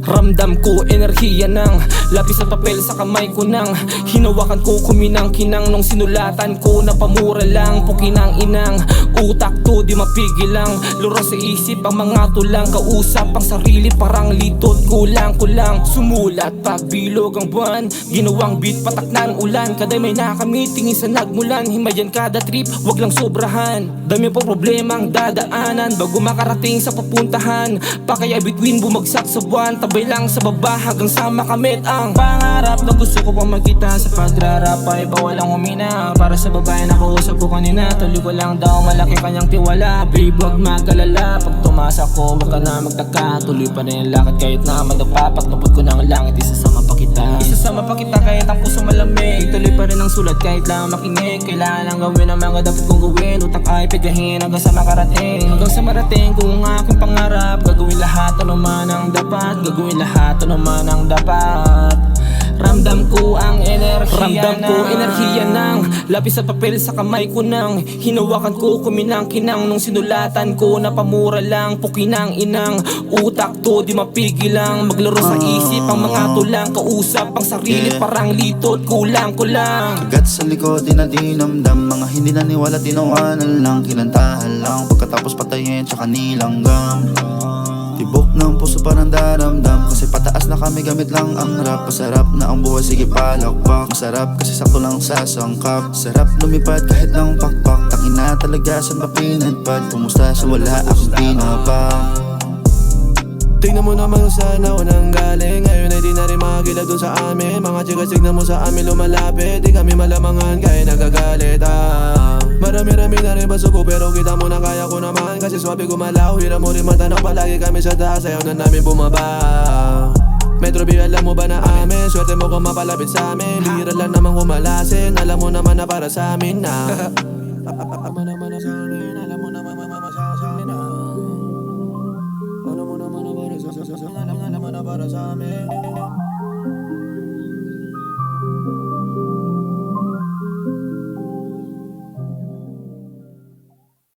Ramdam ko enerhiya ng Lapis at papel sa kamay ko nang Hinawakan ko kuminang kinang Nung sinulatan ko. Na pamura lang Pukinang inang Utak to di mapigil lang Luro sa isip. Ang mga tulang Kausap ang sarili. Parang litot Kulang kulang. Sumulat pagbilog ang buwan. Ginawang beat patak ng ulan. Kaday may nakamit tingin sa nagmulan. Himayan kada trip wag lang sobrahan. Dami pa problemang dadaanan. Bago makarating sa papuntahan Pakaya between bumagsak sa buwan. Tabay lang sa baba hanggang sa makamit ang Pangarap. Na gusto ko pa magkita sa pagrarap Ay bawal ang humina. Para sa babae na kausap ko kanina. Tuloy ko lang daw malaki kanyang tiwala. Babe wag magalala. Pag tumaas ako wag ka na magtaka. Tuloy pa rin ang lakad kahit na madapa Pag nabot ko ng langit isasama pa kita Isasama pa kita kahit ang puso malamig. Tuloy pa rin ang sulat kahit lang makinig. Kailangan lang gawin ang mga dapat kong gawin. Utak ay pigahin hanggang sa makarating. Hanggang sa marating kung ang aking pangarap Gagawin lahat. Ano man ang dapat Gagawin lahat. Ano man ang dapat Ramdam ko ang enerhiya Ramdam ko enerhiya ng Lapis at papel sa kamay ko nang Hinawakan ko kuminang kinang Nung sinulatan ko. Na pamura lang Pukinang inang Utak to di mapigil lang Maglaro sa isip. Ang mga tulang Kausap ang sarili Yeah. parang litot Kulang kulang Kagat sa likod, di na dinamdam Mga hindi naniwala, tinawanan lang. Kinantahan lang, pagkatapos patayin Tsaka nilanggam. Tibok ng puso parang na kami gamit lang ang rap. Masarap na ang buhay, sige palakpak. Masarap kasi sakto lang sa sangkap. Sarap lumipad kahit ng pakpak. Tangin na talaga saan ba pinadpad Kumusta sa wala akong tinapang Tingnan mo naman kung saan ako nang galing Ngayon ay di na rin makakilala dun sa amin. Mga chicas tignan mo sa amin lumalapit. Di kami malamangan kaya nagagalit ah. Marami-rami na rin basuko pero kita mo na kaya ko naman. Kasi swabe gumalaw Hira mo rin matanong. Palagi kami sa taas Ayaw na namin bumaba Metro B, alam mo ba na amin? Swerte mo kung mapalapit sa amin Bihira lang naman kumalasin Alam mo naman na para sa amin na Alam naman na sa amin Alam mo naman sa amin na Alam mo naman na para sa amin Alam mo na para sa amin